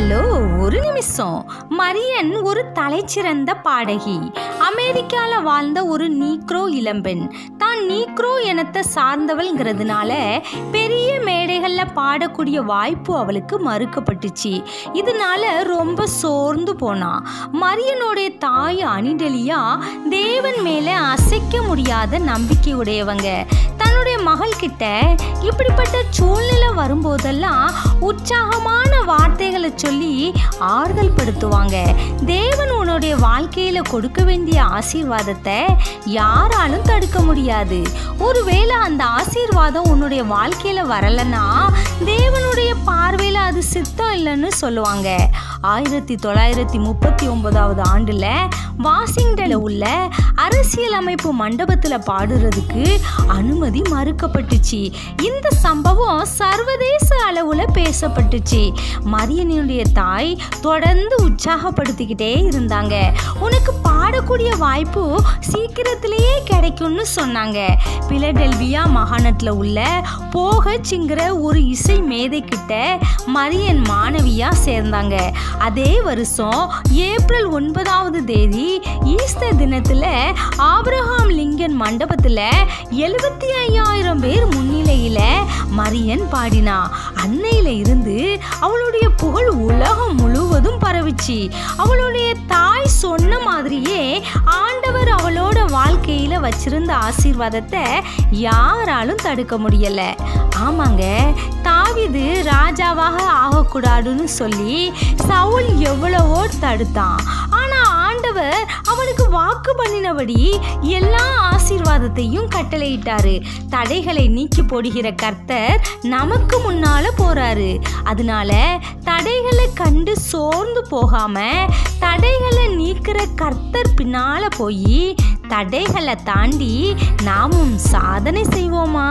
Hello ஒரு நிமிஷம். மரியன் ஒரு தலைச்சிறந்த பாடகி. அமெரிக்காவில் வாழ்ந்த ஒரு நீக்ரோ இளம்பெண். தான் நீக்ரோ இனத்தை சார்ந்தவள்ங்கிறதுனால பெரிய மேடைகளில் பாடக்கூடிய வாய்ப்பு அவளுக்கு மறுக்கப்பட்டுச்சு. இதனால ரொம்ப சோர்ந்து போனா. மரியனுடைய தாய் அனிடலியா தேவன் மேலே அசைக்க முடியாத நம்பிக்கை உடையவங்க. தன்னுடைய மகள்கிட்ட இப்படிப்பட்ட சூழ்நிலை வரும்போதெல்லாம் உற்சாகமான வார்த்தைகளை சொல்லி ஆறுதல் படுத்துவாங்க. தேவன் உன்னுடைய வாழ்க்கையில் கொடுக்க வேண்டிய ஆசீர்வாதத்தை யாராலும் தடுக்க முடியாது. ஒருவேளை அந்த ஆசீர்வாதம் உன்னுடைய வாழ்க்கையில் வரலைன்னா தேவனுடைய பார்வையில் அது சித்தம் இல்லைன்னு சொல்லுவாங்க. ஆயிரத்தி தொள்ளாயிரத்தி முப்பத்தி ஒன்பதாவது ஆண்டில் வாஷிங்டனில் உள்ள அரசியலமைப்பு மண்டபத்தில் பாடுறதுக்கு அனுமதி மறுக்கப்பட்டுச்சு. இந்த சம்பவம் சர்வதேச அளவில் பேசப்பட்டுச்சு. மரியனுடைய தாய் தொடர்ந்து உற்சாகப்படுத்திக்கிட்டே இருந்தாங்க. உனக்கு பாடக்கூடிய வாய்ப்பு சீக்கிரத்திலேயே கிடைக்கும்னு சொன்னாங்க. பிலடெல்வியா மாகாணத்தில் உள்ள போகச்சிங்கிற ஒரு இசை மேதை கிட்ட மரியன் மாணவியா சேர்ந்தாங்க. அதே வருஷம் ஏப்ரல் ஒன்பதாவது தேதி ஈஸ்டர் தினத்துல ஆபிரகாம் லிங்கன் மண்டபத்துல எழுபத்தி ஐயாயிரம் பேர் முன்னிலையில மரியன் பாடினா. அன்னையில இருந்து அவளுடைய புகழ் உலகம் முழுவதும் பரவிச்சு. அவளுடைய தாய் சொன்ன வச்சிருந்த ஆசீர்வாதத்தை யாராலும் தடுக்க முடியல. ஆமாங்க தாவிது ராஜாவாக ஆகக்கூடாதுன்னு சொல்லி சவுல் எவ்வளவோ தடுத்தான். ஆனா ஆண்டவர் அவனுக்கு வாக்கு பண்ணினபடி எல்லா ஆசீர்வாதத்தையும் கட்டளையிட்டாரு. தடைகளை நீக்கி போடுகிற கர்த்தர் நமக்கு முன்னால போறாரு. அதனால தடைகளை கண்டு சோர்ந்து போகாம தடைகளை நீக்கிற கர்த்தர் பின்னால போய் தடைகளை தாண்டி நாமும் சாதனை செய்வோமா?